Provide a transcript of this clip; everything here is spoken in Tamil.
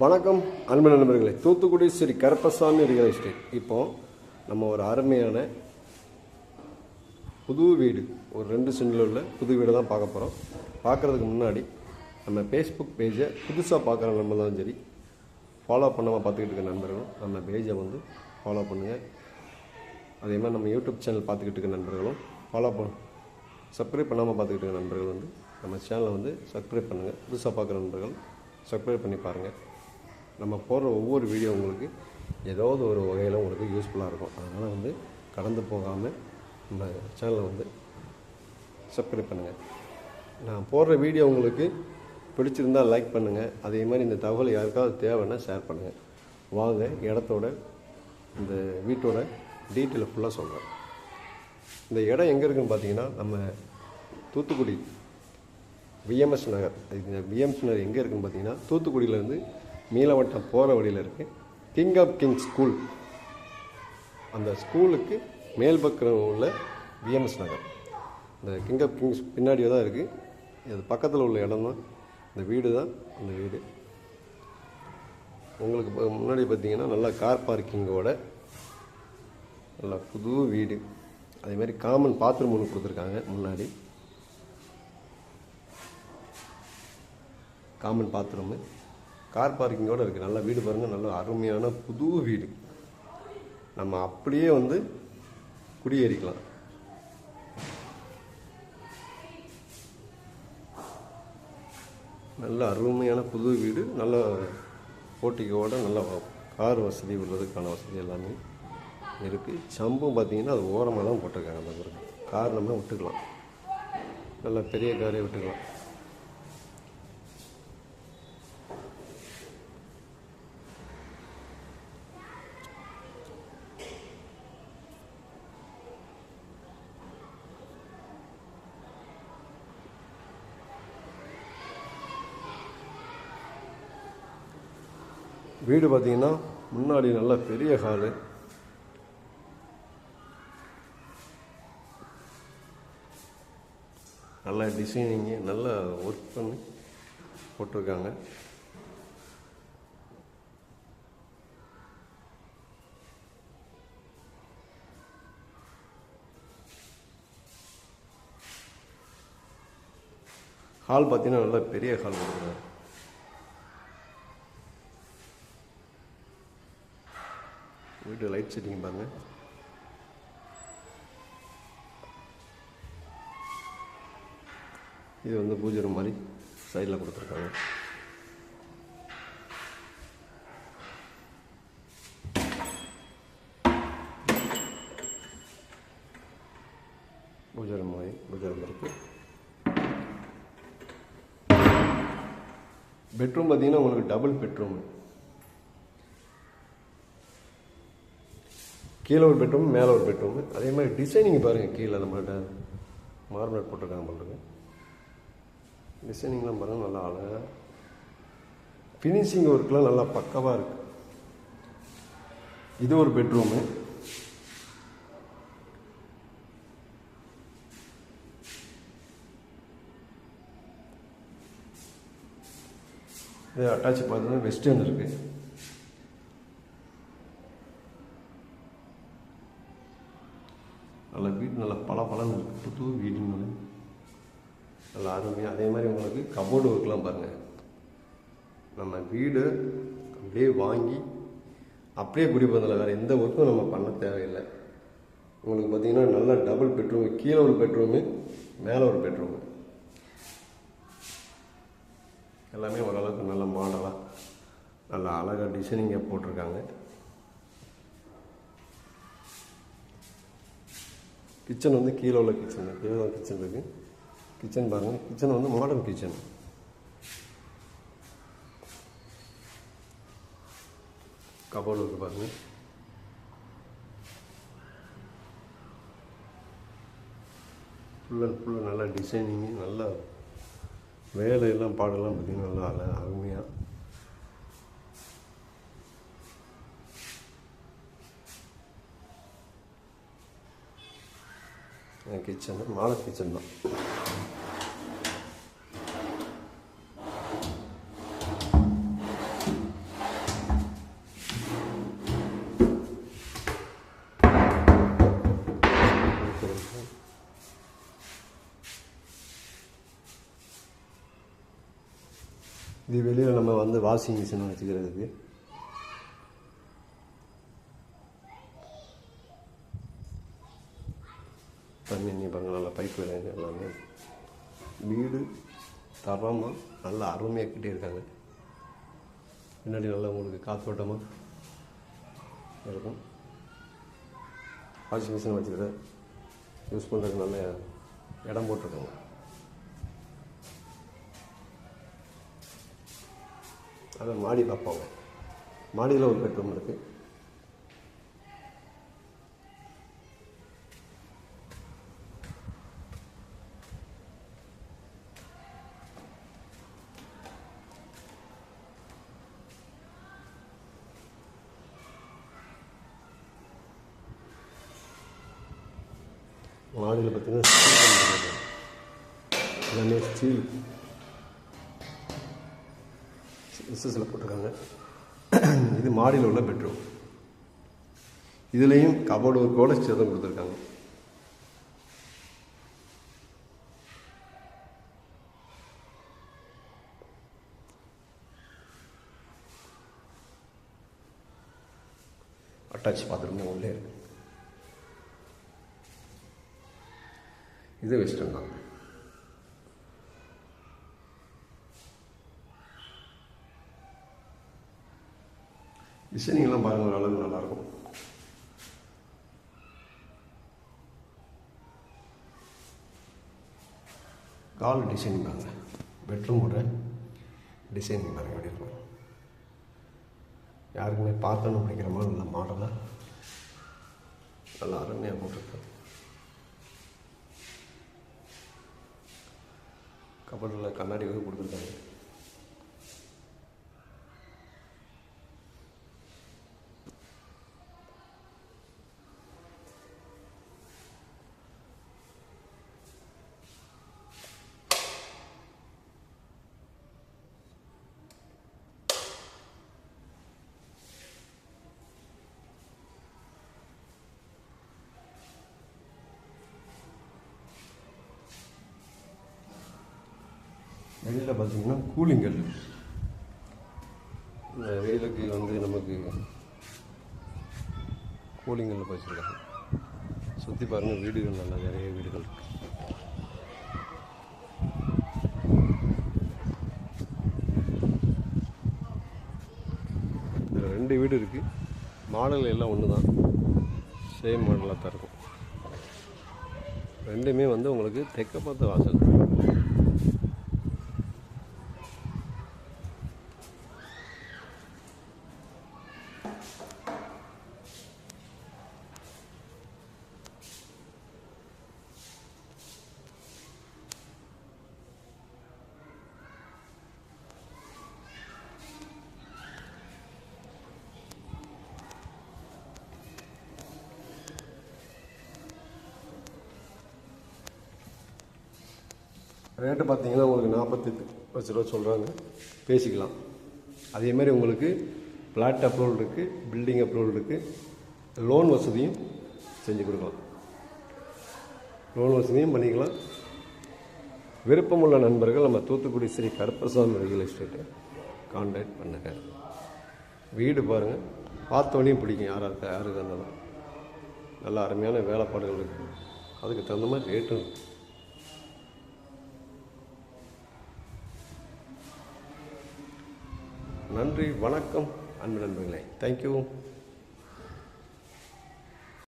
வணக்கம் அன்பு நண்பர்களே. Thoothukudi Sri Karuppasamy real estate. இப்போது நம்ம ஒரு அருமையான புது வீடு ஒரு ரெண்டு சென்டில் உள்ள புது வீடை தான் பார்க்க போகிறோம் பார்க்குறதுக்கு முன்னாடி நம்ம ஃபேஸ்புக் பேஜை புதுசாக பார்க்குற நண்பர்களும் சரி ஃபாலோ பண்ணாமல் பார்த்துக்கிட்டு இருக்க நண்பர்களும் நம்ம பேஜை வந்து ஃபாலோ பண்ணுங்கள் அதே மாதிரி நம்ம யூடியூப் சேனல் பார்த்துக்கிட்டு இருக்க நண்பர்களும் ஃபாலோ பண்ண சப்ஸ்கிரைப் பண்ணாமல் பார்த்துக்கிட்டு இருக்க நண்பர்கள் வந்து நம்ம சேனலை வந்து சப்ஸ்கிரைப் பண்ணுங்கள் புதுசாக பார்க்குற நண்பர்கள் சப்ஸ்கிரைப் பண்ணி பாருங்கள் நம்ம போடுற ஒவ்வொரு வீடியோ உங்களுக்கு ஏதாவது ஒரு வகையில் உங்களுக்கு யூஸ்ஃபுல்லாக இருக்கும். அதனால் வந்து கடந்து போகாமல் நம்ம சேனலை வந்து சப்ஸ்கிரைப் பண்ணுங்கள் நான் போடுற வீடியோ உங்களுக்கு பிடிச்சிருந்தால் லைக் பண்ணுங்கள் அதே மாதிரி இந்த தகவல் யாருக்காவது தேவைன்னா ஷேர் பண்ணுங்கள் வாங்க இடத்தோட இந்த வீட்டோட டீட்டெயில் ஃபுல்லாக சொல்கிறேன் இந்த இடம் எங்கே இருக்குன்னு பார்த்தீங்கன்னா நம்ம தூத்துக்குடி விஎம்எஸ் நகர். இது இந்த விஎம்எஸ் நகர் எங்கே இருக்குதுன்னு பார்த்தீங்கன்னா தூத்துக்குடியிலேருந்து மீளவட்டம் போகிற வழியில் இருக்குது கிங் ஆஃப் கிங் ஸ்கூல் அந்த ஸ்கூலுக்கு மேல் பக்கம் உள்ள விஎம்எஸ் நகர். இந்த கிங் ஆஃப் கிங்ஸ் பின்னாடியே தான் இருக்குது இது பக்கத்தில் உள்ள இடம் தான். இந்த வீடு தான் அந்த வீடு. உங்களுக்கு முன்னாடி பார்த்தீங்கன்னா நல்லா கார் பார்க்கிங்கோட நல்லா புது வீடு. அதே மாதிரி காமன் பாத்ரூம் ஒன்று கொடுத்துருக்காங்க முன்னாடி. காமன் பாத்ரூமு கார் பார்க்கிங்கோடு இருக்குது நல்ல வீடு பாருங்கள் நல்ல அருமையான புது வீடு. நம்ம அப்படியே வந்து குடியேறிக்கலாம். நல்ல அருமையான புது வீடு. நல்ல போட்டிக்கோட நல்ல கார் வசதி உள்ளதுக்கான வசதி எல்லாமே இருக்குது சம்பும் பார்த்திங்கன்னா அது ஓரமாக தான் போட்டிருக்காங்க அந்த கார் நம்ம விட்டுக்கலாம். நல்ல பெரிய காரே விட்டுக்கலாம். வீடு பார்த்தீங்கன்னா முன்னாடி நல்ல பெரிய ஹாலு. நல்ல டிசைனிங்கு நல்ல ஒர்க் பண்ணி போட்டிருக்காங்க. ஹால் பார்த்தீங்கன்னா நல்ல பெரிய ஹால் கொடுக்குறாங்க. வீட்டு லைட் செட்டிங் பாருங்க. இது வந்து பூஜை ரூம் மாதிரி சைடில் கொடுத்துருக்காங்க. பூஜை ரூம் மாதிரி பூஜை ரூம் இருக்குது பெட்ரூம் பார்த்தீங்கன்னா உங்களுக்கு டபுள் பெட்ரூம் கீழே ஒரு பெட்ரூம் மேலே ஒரு பெட்ரூம். அதே மாதிரி டிசைனிங் பாருங்கள் கீழே நம்மள்ட்ட மார்பிள் போட்டிருக்காங்க பண்ணுறது டிசைனிங்லாம் பாருங்கள் நல்லா அழகாக ஃபினிஷிங் ஒர்க்லாம் நல்லா பக்கவாக இருக்குது இது ஒரு பெட்ரூமு. இது அட்டாச் பார்த்தீங்கன்னா வெஸ்டர்ன் இருக்குது நல்ல வீடு நல்ல பல பலன்னு இருக்குது புது வீடுன்னு நல்லா அருமையாக அதே மாதிரி உங்களுக்கு கபோர்டு ஒர்க்லாம் பாருங்கள் நம்ம வீடு அப்படியே வாங்கி அப்படியே குடிப்பதில்லை வேறு எந்த ஒர்க்கும் நம்ம பண்ண தேவையில்லை. உங்களுக்கு பார்த்தீங்கன்னா நல்ல டபுள் பெட்ரூம் கீழே ஒரு பெட்ரூமு மேலே ஒரு பெட்ரூமு எல்லாமே ஓரளவுக்கு நல்ல மாடலாக நல்ல அழகாக டிசைனிங்காக போட்டிருக்காங்க. கிச்சன் வந்து கீழே உள்ள கிச்சன். கீழே தான் கிச்சன் இருக்குது கிச்சன் பாருங்கள் கிச்சன் வந்து மாடர்ன் கிச்சன் கபோர்டு இருக்குது பாருங்கள் ஃபுல் அண்ட் ஃபுல்லாக நல்லா டிசைனிங்கு நல்லா வேலையெல்லாம் பாடெல்லாம் பார்த்திங்கன்னா நல்லா அருமையாக கிச்சனு மாடல் கிச்சன் தான். இது வெளியில் நம்ம வந்து வாஷிங் மிஷின் வச்சுக்கிறதுக்கு. தண்ணி நீ நல்லா பைப் விலைங்க எல்லாமே. வீடு தரமாக நல்லா அருமையாக கட்டி இருக்காங்க. பின்னாடி நல்லா உங்களுக்கு காத்தோட்டமாக இருக்கும். வாஷிங் மிஷின் வச்சுக்கிற யூஸ் பண்ணுறதுக்கு நல்ல இடம் போட்டிருக்காங்க. அதை மாடி பார்ப்பாங்க. மாடியில் ஒரு பெட்ரூம் இருக்குது மாடியில் பார்த்தீங்கன்னா ஸ்டீல் எல்லாமே ஸ்டீல் எஸ்எஸ்ல போட்டிருக்காங்க. இது மாடியில் உள்ள பெட்ரூம் இதுலேயும் கபோர்டு கூட சேதம் கொடுத்துருக்காங்க. அட்டாச் பாத்ரூம் உள்ளே இருக்குது இது வெஸ்டர்ன் தான். டிசைனிங்லாம் பாருங்கள் ஓரளவுக்கு நல்லாயிருக்கும். கால் டிசைனிங் பாருங்க. பெட்ரூமோட டிசைனிங் பாருங்க எப்படி இருக்கும். யாருக்குமே பார்க்கணும் பிடிக்கிற மாதிரி நல்ல மாடலாக நல்லா அருமையாக போட்டிருக்கேன் கபடில் கண்ணாடி வந்து கொடுத்துருக்காங்க. வெளியில் பார்த்தீங்கன்னா கூலிங்கல். இந்த வெயிலுக்கு வந்து நமக்கு கூலிங்கல் வச்சுருக்காங்க சுற்றி பாருங்கள் வீடுகள் நல்லா நிறைய வீடுகள் இருக்கு. இதில் ரெண்டு வீடு இருக்குது மாடல் எல்லாம் ஒன்று தான். சேம் மாடலாக தான் இருக்கும். ரெண்டுமே வந்து உங்களுக்கு தெற்க பார்த்த வாசல். ரேட்டு பார்த்தீங்கன்னா உங்களுக்கு நாற்பத்தெட்டு லட்ச ரூபா சொல்கிறாங்க பேசிக்கலாம். அதேமாதிரி உங்களுக்கு பிளாட் அப்ரூவல் இருக்குது பில்டிங் அப்ரூவல் இருக்குது லோன் வசதியும் செஞ்சு கொடுக்கலாம். லோன் வசதியும் பண்ணிக்கலாம். விருப்பமுள்ள நண்பர்கள் நம்ம தூத்துக்குடி ஸ்ரீ கருப்பசாமி ரியல் எஸ்டேட்டை கான்டாக்ட் பண்ணுங்க. வீடு பாருங்கள் பார்த்தோன்னே பிடிக்கும். யாராக யாருக்கு இருந்தாலும் நல்ல அருமையான வேலைப்பாடுகள் இருக்குது அதுக்கு தகுந்த மாதிரி ரேட்டும் இருக்குது நன்றி வணக்கம் அன்பு நண்பர்களே. தேங்க்யூ